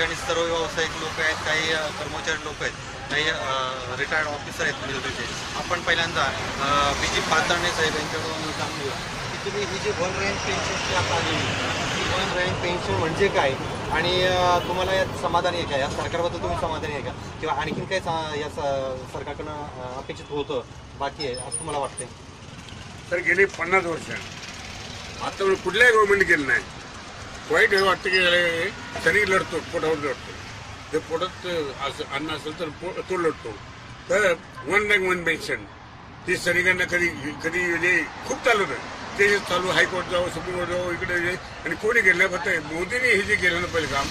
ठिकाणी सर्व व्यावसायिक लोक आहेत काही कर्मचारी लोक आहेत काही रिटायर्ड ऑफिसर आहेत मिलिटरीचे आपण पहिल्यांदा बी जी पातळणे साहेब यांच्याकडून जाणून घेऊ की तुम्ही ही जी वन रँक पेन्शनची आता आलेली ही वन रँक पेन्शन म्हणजे काय? आणि तुम्हाला यात समाधानी आहे का? या सरकारबद्दल तुम्ही समाधानी आहे का? किंवा आणखीन काय या स- सरकारकडनं अपेक्षित होतं बाकी आहे असं तुम्हाला वाटतंय? तर गेली पन्नास वर्ष. आता कुठल्याही गव्हर्नमेंट केलं नाही. वाईट हे वाटतं की तरी शरीर लढतो पोटावर लढतो. जर पोटात असं अन्न असेल तर पो- तो लढतो. तर वन रँक वन पेन्शन ती सैनिकांना कधी कधी म्हणजे खूप चालवत ते चालू हायकोर्ट जावं सुप्रीम कोर्ट जावं इकडे आणि कोणी केलं फक्त मोदीने हे जे केलं ना पहिले काम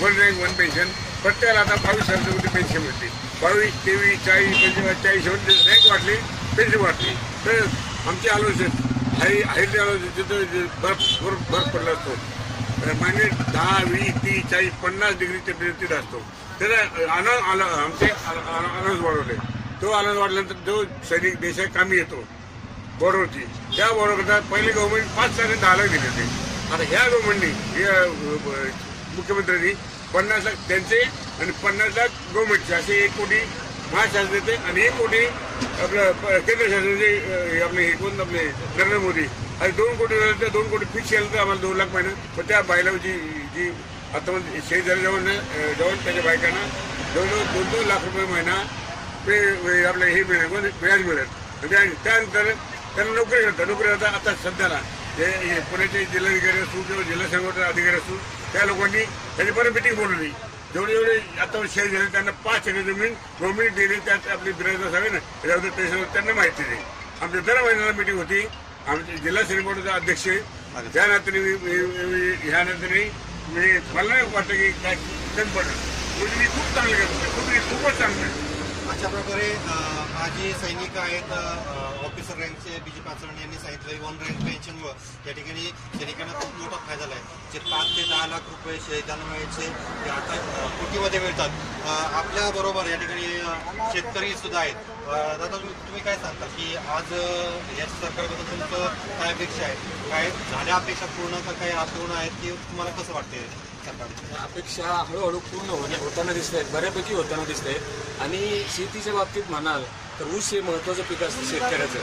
वन रँक वन पेन्शन प्रत्येकाला आता बावीस हजारमध्ये पेन्शन मिळते? बावीस तेवीस चाळीस पंचवीस चाळीस रँक वाटली पेन्शन वाढली तर आमची आलोचन हाय हायचे आलोचन तिथं जे बर्फ बर्फ बर्फ पडला असतो. म्हणजे दहा वीस तीस चाळीस पन्नास डिग्री टेम्परेचर असतो. त्याला आनंद आला आमचे आनंद वाढवले. तो आनंद वाढल्यानंतर जो सैनिक देशात कामी येतो बरोबरची. त्या बरोबर पहिले गव्हर्नमेंट पाच लाख दहा लाख दिले होते. आता ह्या गव्हर्नमेंटनी या मुख्यमंत्र्यांनी पन्नास लाख त्यांचे आणि पन्नास लाख गव्हर्नमेंटचे असे एक कोटी महाशासनाचे आणि एक कोटी आपलं प- केंद्र शासनाचे आपले एकूण आपले नरेंद्र मोदी. आणि दोन कोटी झाले तर दोन कोटी फिक्स केलं तर आम्हाला दोन लाख महिना. पण त्या बायला जी जी आता म्हणजे शेत झाले जवळ जाऊन त्याच्या बायकांना जवळजवळ दोन दोन लाख रुपये महिना पे आपलं हे मिळेल म्हणजे व्याज मिळेल. म्हणजे त्यानंतर त्यांना नोकरी करतात नोकरी करतात आता सध्याला. हे पुण्याचे जिल्हाधिकारी असू किंवा जिल्हा संघटना अधिकारी असू त्या लोकांनी त्यांनी परत मिटिंग बोलवली. जेवढे जेवढे आता शेअर झाले त्यांना पाच एकर जमीन गव्हर्नमेंट दिली त्यात आपली बिराज साहेब ना त्याच्याबद्दल त्यांना माहिती दिली. आमच्या दर महिन्याला मिटिंग होती. आमचे जिल्हा बोर्डाचा अध्यक्ष आहे. त्या नात्याने ह्या नात्याने मी मला नाही वाटतं की काय कमी पडेल म्हणजे मी खूप चांगलं करतो खूप खूपच चांगलं आहे अशा प्रकारे माजी सैनिक आहेत ऑफिसर रँकचे बी जी पाचवण यांनी सांगितलं वन रँक पेन्शनमुळं या ठिकाणी सैनिकांना खूप मोठा फायदा झाला आहे जे पाच ते दहा लाख रुपये शहीदांना मिळायचे ते आता कोटीमध्ये मिळतात आपल्या बरोबर या ठिकाणी शेतकरी सुद्धा आहेत. दादा तुम्ही तुम्ही काय सांगता की आज या सरकारबद्दल तुमचं काय अपेक्षा आहे? काय झाल्या अपेक्षा पूर्ण का काही अपूर्ण आहेत की तुम्हाला कसं वाटते सरकार अपेक्षा हळूहळू पूर्ण होणे होताना दिसत आहेत बऱ्यापैकी होताना दिसत आहेत आणि शेतीच्या बाबतीत म्हणाल तर ऊस हे महत्त्वाचं पीक असतं शेतकऱ्याचं.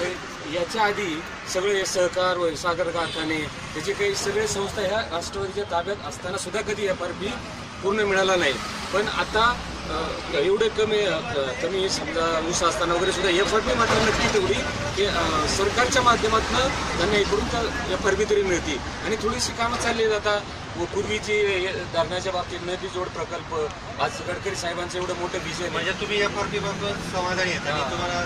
तर याच्या आधी सगळे सहकार व साखर कारखाने त्याचे काही सगळे संस्था ह्या राष्ट्रवादीच्या ताब्यात असताना सुद्धा कधी व्यापार आर पूर्ण मिळाला नाही. पण आता एवढे कमी कमी समजा ऊस असताना वगैरे सुद्धा एफ आर पी मात्र नक्की तेवढी की सरकारच्या माध्यमातून त्यांना इकडून तर एफ आर पी तरी मिळते आणि थोडीशी कामं चालली आता. व पूर्वीची धरणाच्या बाबतीत नदी जोड प्रकल्प आज गडकरी साहेबांचं एवढं मोठं विजय म्हणजे तुम्ही एफ आर पी बाबत समाधानी हा. तुम्हाला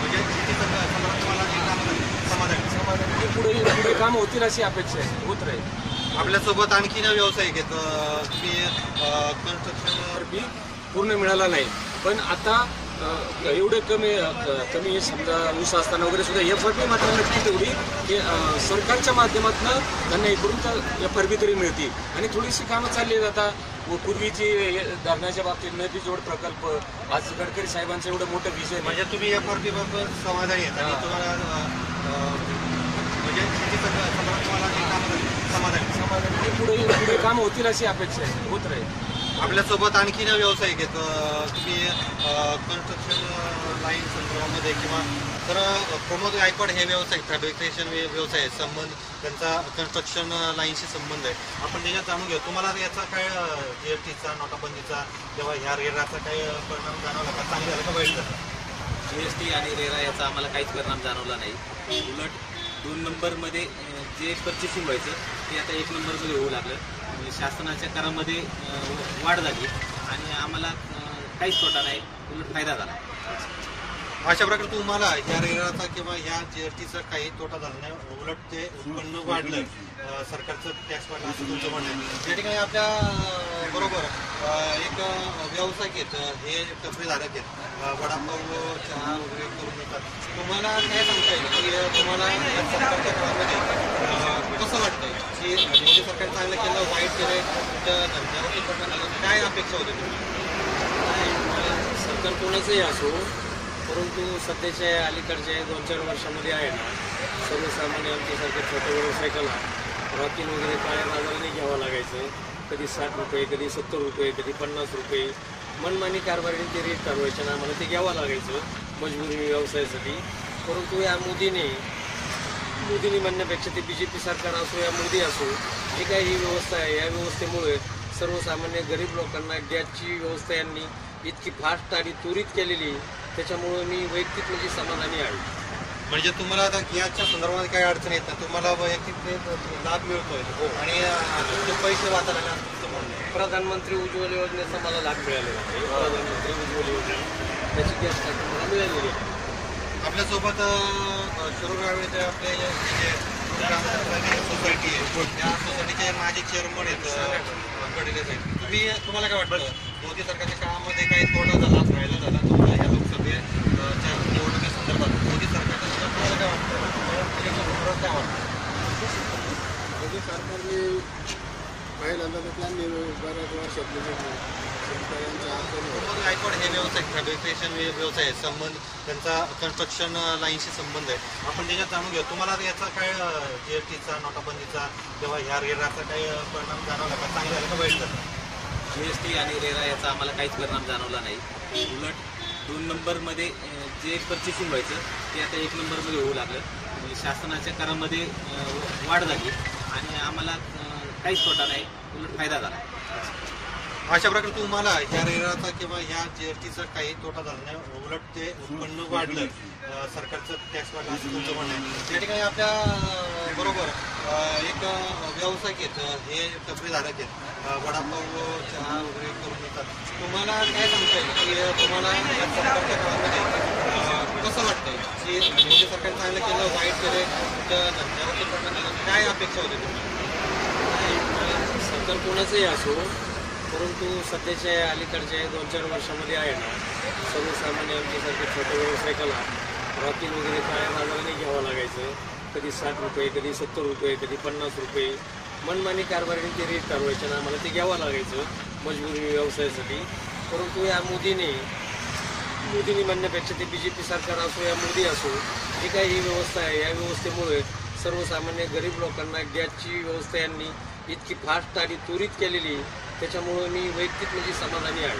म्हणजे शेती संदर्भात तुम्हाला जे काम आहे, समाधानी. समाधान. पुढे पुढे काम होतील अशी अपेक्षा आहे. होत राहील. आपल्यासोबत आणखीन व्यावसायिक आहेत अ, तुम्ही कन्स्ट्रक्शन बी पूर्ण मिळाला नाही. पण आता अ, एवढे कमी अ, कमी समजा ऊस असताना वगैरे सुद्धा एफ आर पी मात्र नक्की तेवढी की अ, सरकारच्या माध्यमातून त्यांना इकडून तर एफ आर पी तरी मिळते आणि थोडीशी कामं चालली आहेत आता. व पूर्वीची हे धरणाच्या बाबतीत नदी जोड प्रकल्प आज गडकरी साहेबांचं एवढं मोठं विजय म्हणजे तुम्ही एफ आर पी बाबत समाधानी आहेत. आणि. तुम्हाला अ, अ, म्हणजे शेती संदर्भात तुम्हाला समाधानी. समाधान. पुढे पुढे काम होतील अशी अपेक्षा आहे. होत राहील. आपल्यासोबत आणखीन व्यावसायिक आहेत. अ, तुम्ही कन्स्ट्रक्शन लाईन संदर्भामध्ये किंवा तर अ, प्रमोद गायकवाड हे व्यावसायिक फॅब्रिकेशन व्यवसाय आहे संबंध त्यांचा कन्स्ट्रक्शन लाईनशी संबंध आहे. आपण त्याच्यात जाणून घेऊ. तुम्हाला याचा काय जी एस टीचा नोटाबंदीचा किंवा ह्या रेराचा काही अ, परिणाम जाणवला का? चांगला झाला का? वाईट झाला? जी एस टी आणि रेरा याचा आम्हाला काहीच परिणाम जाणवला नाही. उलट दोन नंबरमध्ये जे पर्चेसिंग व्हायचं ते आता एक नंबरमध्ये होऊ लागलं. म्हणजे शासनाच्या करामध्ये वाढ झाली आणि आम्हाला काहीच तोटा नाही उलट फायदा झाला. अशा प्रकारे तुम्हाला ह्या रेराचा किंवा ह्या जीएसटीचा काही तोटा झाला नाही उलट ते उत्पन्न वाढलं सरकारचं टॅक्स वाढलं असं तुमचं म्हणणं त्या ठिकाणी आपल्या बरोबर एक व्यावसायिक आहेत हे टपरी झाले आहेत. वडापाव चहा वगैरे करून देतात तुम्हाला काय सांगता येईल की तुम्हाला या सरकारच्या काळामध्ये अं, कसं वाटतंय की मोदी सरकार चांगलं केलं वाईट केलंय तुमच्या काय अपेक्षा होते तुम्ही? सरकार कोणाचंही असो परंतु सध्याच्या अलीकडच्या दोन चार वर्षामध्ये आहे ना सर्वसामान्य आमच्यासारखे छोटे व्यावसायिकाला रॉकिंग वगैरे काळ्या बाजाराने घ्यावं लागायचं कधी साठ रुपये कधी सत्तर रुपये कधी पन्नास रुपये मनमानी कारभारीने ते रेट ठरवायचे ना आम्हाला ते घ्यावं लागायचं मजबुरी व्यवसायासाठी. परंतु या मोदीने मोदींनी म्हणण्यापेक्षा ते बी जे पी सरकार असो या मोदी असो जी काही ही व्यवस्था आहे या व्यवस्थेमुळे सर्वसामान्य गरीब लोकांना गॅसची व्यवस्था यांनी इतकी फास्ट आणि त्वरित केलेली त्याच्यामुळं मी वैयक्तिक म्हणजे समाधानी आहे. म्हणजे तुम्हाला आता गॅसच्या संदर्भात काही अडचण येत नाही तुम्हाला वैयक्तिक ते लाभ मिळतोय. आणि अं, तुमचे पैसे वाचायला प्रधानमंत्री उज्ज्वल योजनेचा मला लाभ मिळालेला आहे. प्रधानमंत्री उज्ज्वल योजना त्याची गॅस टाकी मला मिळालेली आहे. आपल्यासोबत गावीचे आपले जे सोसायटी आहे त्या सोसायटीचे माजी चेअरमन आहेत गडिले साहेब. तुम्ही तुम्हाला काय वाटतं? मोदी सरकारच्या काळामध्ये काही तोटा झाला फायदा झाला तुम्हाला या लोकसभेच्या निवडणुकीसंदर्भात मोदी सरकारच्या तुम्हाला काय वाटतं? काय वाटतं? मोदी सरकारने पहिल्यांदा तर त्यांनी बऱ्याच वर्षातले शेतकऱ्यांच्या अडचणी गायकवाड हे व्यवसाय फॅब्रिकेशन व्यवसाय आहे संबंध त्यांचा कन्स्ट्रक्शन लाईनशी संबंध आहे. आपण त्याच्यात जाणून घेऊ. तुम्हाला याचा काय जी एस टीचा नोटाबंदीचा किंवा ह्या रेराचा काही अं, परिणाम जाणवला का? चांगला झाला का वाईट झाला जी एस टी आणि रेरा याचा आम्हाला काहीच परिणाम जाणवला नाही. उलट दोन नंबरमध्ये जे पर्चेसिंग व्हायचं ते आता एक नंबरमध्ये होऊ लागलं. शासनाच्या करामध्ये वाढ झाली. आणि आम्हाला काहीच तोटा नाही उलट फायदा झाला. अशा प्रकारे तुम्हाला ह्या रेराचा किंवा ह्या जीएसटीचा काही तोटा झाला नाही उलट ते उत्पन्न वाढलं सरकारचं टॅक्स वाढलं असं तुमचं म्हणणं आहे. त्या ठिकाणी आपल्या बरोबर एक व्यावसायिक आहेत हे हे टपरीधारक आहेत वडापाव चहा वगैरे करून येतात तुम्हाला काय सांगता येईल की तुम्हाला सरकारच्या काळामध्ये कसं वाटतं की मोदी सरकारने चांगलं केलं वाईट केलं त्या धंद्यावर काय अपेक्षा होती तुम्हाला? सरकार कोणाचंही असो परंतु सध्याच्या अलीकडच्या दोन चार वर्षामध्ये आहे ना सर्वसामान्य आमच्यासारखे छोटे व्यावसायिकाला रॉकिंग वगैरे काळ्या बाजाराने घ्यावं लागायचं. कधी साठ रुपये कधी सत्तर रुपये कधी पन्नास रुपये. मनमानी कारभारीने ते रेट ठरवायचे ना आम्हाला ते घ्यावं लागायचं मजबुरी व्यवसायासाठी. परंतु या मोदीने मोदींनी म्हणण्यापेक्षा ते बी जे पी सरकार असो या मोदी असो जी काही ही व्यवस्था आहे या व्यवस्थेमुळे सर्वसामान्य गरीब लोकांना गॅसची व्यवस्था यांनी इतकी फास्ट आणि त्वरित केलेली त्याच्यामुळं मी वैयक्तिक म्हणजे समाधानी आहे.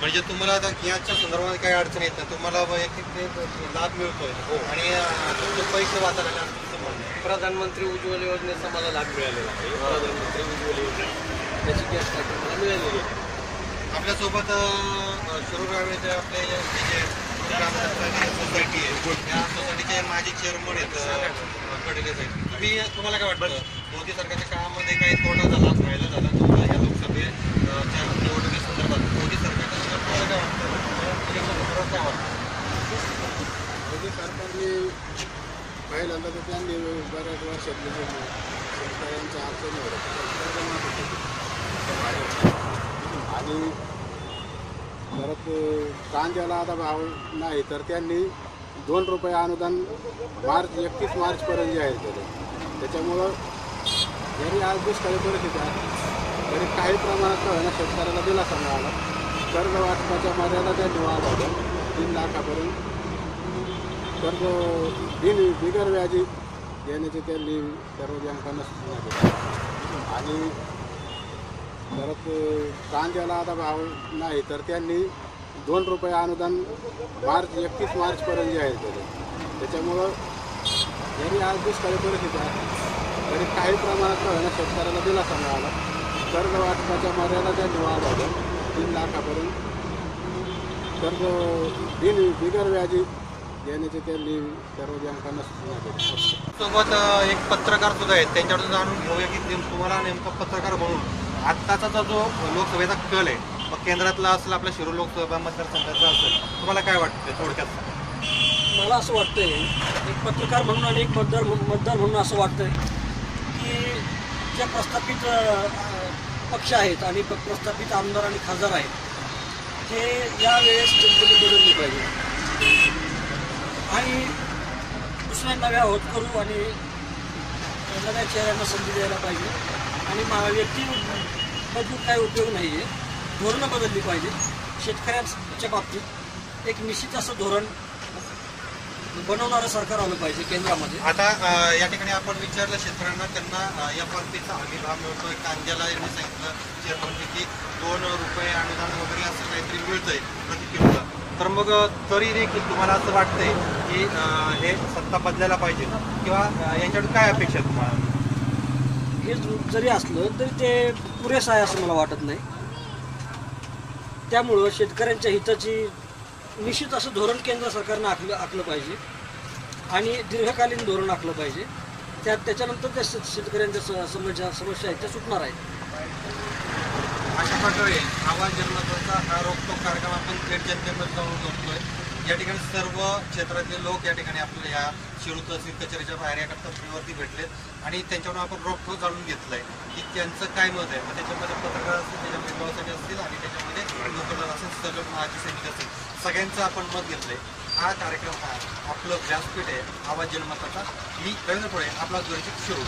म्हणजे तुम्हाला आता गॅसच्या संदर्भात काही अडचण येत नाही तुम्हाला वैयक्तिक ते लाभ मिळतोय. आणि अं, तुमचे पैसे वाचायला लागले असं तुमचं म्हणणं आहे. प्रधानमंत्री उज्ज्वल योजनेचा मला लाभ मिळालेला आहे. प्रधानमंत्री उज्ज्वल योजना. त्याची गॅस टाकी मला मिळालेली आहे. आपल्यासोबत अं, शिरूर गावीचे आपले जे सोसायटी आहे त्या सोसायटीचे माजी चेअरमन आहेत अं, गडिले साहेब. तुम्ही तुम्हाला काय वाटतं? मोदी सरकारच्या काळामध्ये काही तोटा झाला फायदा झाला तुम्हाला या लोकसभेच्या निवडणुकीसंदर्भात मोदी सरकारच्या तुम्हाला काय वाटतं? काय वाटतं? मोदी सरकारने पहिल्यांदा तर त्यांनी बऱ्याच वर्षात जे शेतकऱ्यांच्या अडचणी होत्या आणि परत कांद्याला आता भाव नाही तर त्यांनी दोन रुपये अनुदान मार्च एकतीस मार्चपर्यंत जे आहे त्याच्यामुळं जरी आज दुष्काळी परिस्थिती आहे. तरी काही प्रमाणात कळणं शेतकऱ्याला दिलासा मिळाला. कर्ज वाटपाच्या मर्यादा त्यांनी वाढवल्या तीन लाखापर्यंत. कर्ज बिन बिगर व्याजी देण्याची त्यांनी सर्व बँकांना सूचना केल्या आणि परत कांद्याला आता भाव नाही तर त्यांनी दोन रुपये अनुदान मार्च एकतीस मार्चपर्यंत जाहीर केलं त्याच्यामुळं जरी आज दुष्काळी परिस्थिती आहे. तरी काही प्रमाणात होईना शेतकऱ्याला दिलासा मिळाला. कर्ज वाटपाच्या मर्यादा त्यांनी वाढवल्या तीन लाखापर्यंत. कर्ज बिन बिगर व्याजी देण्याचे त्यांनी सर्व बँकांना सूचना केल्या सोबत एक पत्रकार सुद्धा आहेत. त्यांच्याकडून जाणून घेऊया की नेम- तुम्हाला नेमका पत्रकार म्हणून आत्ताचा जो जो लोकसभेचा कल आहे मग केंद्रातला असेल आपल्या शिरूर लोकसभा मतदारसंघाचा असेल तुम्हाला काय वाटतं थोडक्यात? मला असं वाटतंय एक पत्रकार म्हणून आणि एक मतदार मतदार म्हणून असं वाटतंय. ज्या प्रस्थापित पक्ष आहेत आणि प- प्रस्थापित आमदार आणि खासदार आहेत ते यावेळेस जनतेने बदलली पाहिजे. आणि दुसऱ्या नव्या होतकरू आणि नव्या चेहऱ्यांना संधी द्यायला पाहिजे. आणि व्यक्ती बदलून काही उपयोग नाही आहे धोरणं बदलली पाहिजे शेतकऱ्यांच्या बाबतीत एक निश्चित असं धोरण बनवणारं सरकार आलं पाहिजे केंद्रामध्ये. आता अ, या ठिकाणी आपण विचारलं शेतकऱ्यांना त्यांना आर पीचा हमी भाव मिळतोय कांद्याला यांनी सांगितलं चेअरमनने की दोन रुपये अनुदान वगैरे असं काहीतरी मिळतंय प्रति किलोला तर मग अ, तरी देखील तुम्हाला असं वाटतंय की अ, हे सत्ता बदलायला पाहिजे किंवा अ, याच्याकडून काय अपेक्षा आहे तुम्हाला? हे ज- जरी असलं तरी ते पुरेसं आहे असं मला वाटत नाही. त्यामुळं शेतकऱ्यांच्या हिताची निश्चित असं धोरण केंद्र सरकारनं आखलं आखलं पाहिजे. आणि दीर्घकालीन धोरण आखलं पाहिजे. त्या त्याच्यानंतर त्या शेतकऱ्यांच्या स- समस्या समस्या आहेत त्या सुटणार आहेत. अशा प्रकारे आवाज जन्मताचा हा रोखोक कार्यक्रम आपण थेट जनतेमध्ये जाऊन करतोय या ठिकाणी सर्व क्षेत्रातले लोक या ठिकाणी आपल्या या शिरू तहसील कचेरीच्या बाहेर या टप्प्यावरती भेटलेत. आणि त्यांच्याकडून आपण रोखो जाणून घेतलंय की त्यांचं काय मत आहे. मग त्याच्यामध्ये पत्रकार असतील त्याच्यामध्ये व्यवसाय असतील आणि त्याच्यामध्ये लोकल असेल सर्व महाजी सैनिक असतील सगळ्यांचं आपण मत घेतलंय. हा कार्यक्रम हा आपलं व्यासपीठ आहे. आवाज जनमताचा. मी रवींद्र पुढे आपला गरजेत शिरूर.